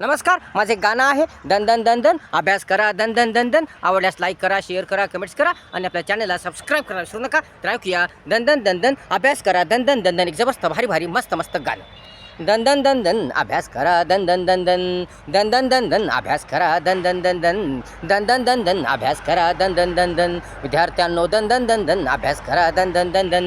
नमस्कार माझे गाणं आहे दन दन दन दन अभ्यास करा दन दन दन दन आवडल्यास लाईक करा शेअर करा कमेंट्स करा आणि आपल्या चॅनलला सबस्क्राईब करा विसरू नका तर ऐकूया दन दन दन दन अभ्यास करा दन दन दन दन एक जबरदस्त भारी भारी मस्त मस्त गाणं दन दन दन दन अभ्यास करा दन दन दन दन दन दन दन दन अभ्यास करा दन दन दन दन दन दन दन दन अभ्यास करा दन दन दन दन विद्यार्थ्यांनो दन दन दन दन अभ्यास करा दन दन दन दन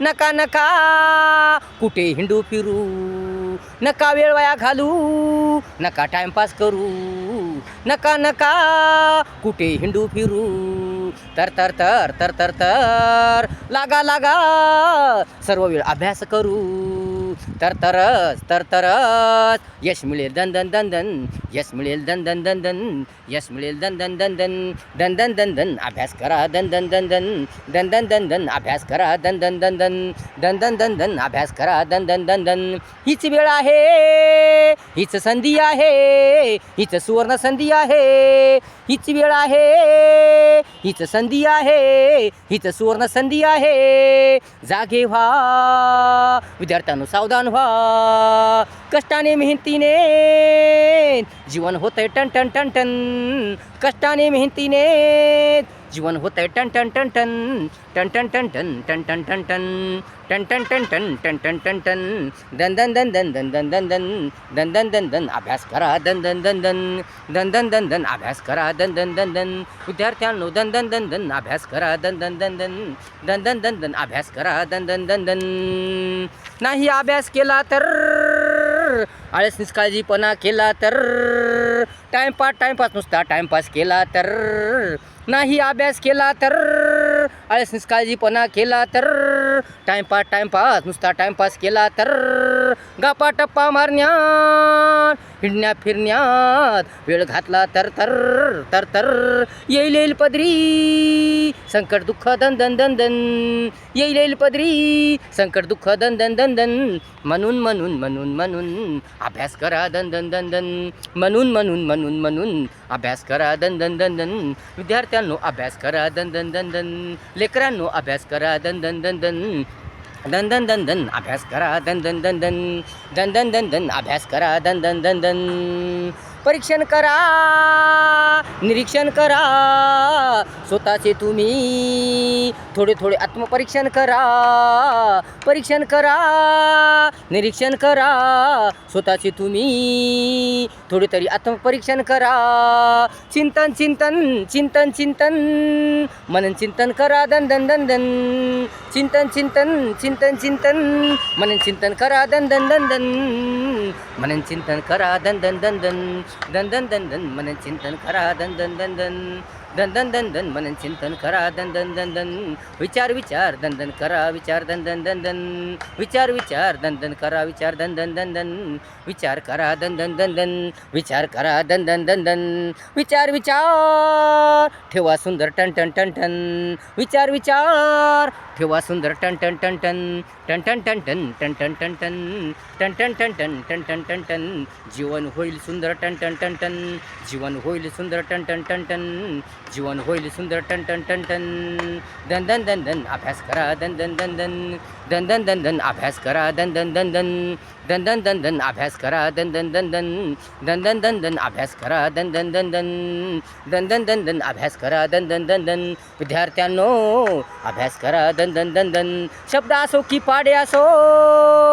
नका नका. कुठे हिंडू फिरू? नका वेळ वाया घालू. नका टाइमपास करू. नका नका. कुठे हिंडू फिरू? तर तर तर तर तर तर. लागा लागा. सर्व वेळ अभ्यास करू. तर तरच तर तरच यश मिळेल दन दन दन दन यश मिळेल दन दन दन दन यश मिळेल दन दन दन दन दन दन दन दन अभ्यास करा दन दन दन दन दन दन दन दन अभ्यास करा दन दन दन दन दन दन दन दन अभ्यास करा दन दन दन दन हीच वेळ आहे हीच संधी आहे हीच सुवर्ण संधी आहे हीच वेळ आहे हीच संधी आहे हीच सुवर्ण संधी आहे. जागे व्हा विद्यार्थ्यांनो सावधान व्हा. कष्टाने मेहनतीने जीवन होतंय टन टन टन टन. कष्टाने मेहनतीने जीवन होतंय टन टन टन टन टन टन टन टन टन टन टन टन टन टन टन टन टन टन टन दन दन दन दन दन दन दन दन दन दन दन दन अभ्यास करा दन दन दन दन दन दन दन दन अभ्यास करा दन दन दन दन विद्यार्थ्यांनो दन दन दन दन अभ्यास करा दन दन दन दन दन दन दन दन अभ्यास करा दन दन दन दन नाही अभ्यास केला तर आळस निष्काळजीपणा केला तर टाइमपास टाइमपास नुसता टाइमपास केला तर नाही अभ्यास केला तर आळस निष्काळजीपणा केला तर. टाइमपास टाइमपास नुसता टाइमपास केला तर. गप्पा टप्पा मारण्यात हिंडण्या फिरण्यात वेळ घातला तर तर तर तर येईल येईल पदरी संकट दुःख दन दन दन दन येईल येईल पदरी संकट दुःख दन दन दन दन म्हणून म्हणून म्हणून म्हणून अभ्यास करा दन दन दन दन म्हणून म्हणून म्हणून म्हणून अभ्यास करा दन दन दन दन विद्यार्थ्यांनो अभ्यास करा दन दन दन दन लेकरांनो अभ्यास करा दन दन दन दन दन दन दन दन अभ्यास करा दन दन दन दन दन दन दन दन अभ्यास करा दन दन दन दन परीक्षण करा निरीक्षण करा. स्वतःचे तुम्ही थोडे थोडे आत्मपरीक्षण करा. परीक्षण करा निरीक्षण करा. स्वतःचे तुम्ही थोडे तरी आत्मपरीक्षण करा. चिंतन चिंतन चिंतन चिंतन. मनन चिंतन करा दन दन दन दन. चिंतन चिंतन चिंतन चिंतन. मनन चिंतन करा दन दन दन दन. मनन चिंतन करा दन दन दन दन. ધન ધન ધન ધન મને ચિંતન ખરા ધન ધન ધન ધન दन दन दन दन मनन चिंतन करा दन दन दन दन विचार विचार दन दन करा विचार दन दन दन दन विचार विचार दन दन करा विचार दन दन दन दन विचार करा दन दन दन दन विचार करा दन दन दन दन विचार विचार ठेवा सुंदर टन टन टन टन विचार विचार ठेवा सुंदर टन टन टन टन टन टन टन टन टन टन टन टन टन टन टन टन टन टन टन जीवन होईल सुंदर टन टन टन टन जीवन होईल सुंदर टन टन टन टन जीवन होईल सुंदर टन टन टन टन दन दन दन दन अभ्यास करा दन दन दन दन दन दन दन दन अभ्यास करा दन दन दन दन दन दन दन दन अभ्यास करा दन दन दन दन दन दन दन दन अभ्यास करा दन दन दन दन दन दन दन दन अभ्यास करा दन दन दन दन विद्यार्थ्यांनो अभ्यास करा दन दन दन दन शब्द असो की पाडे असो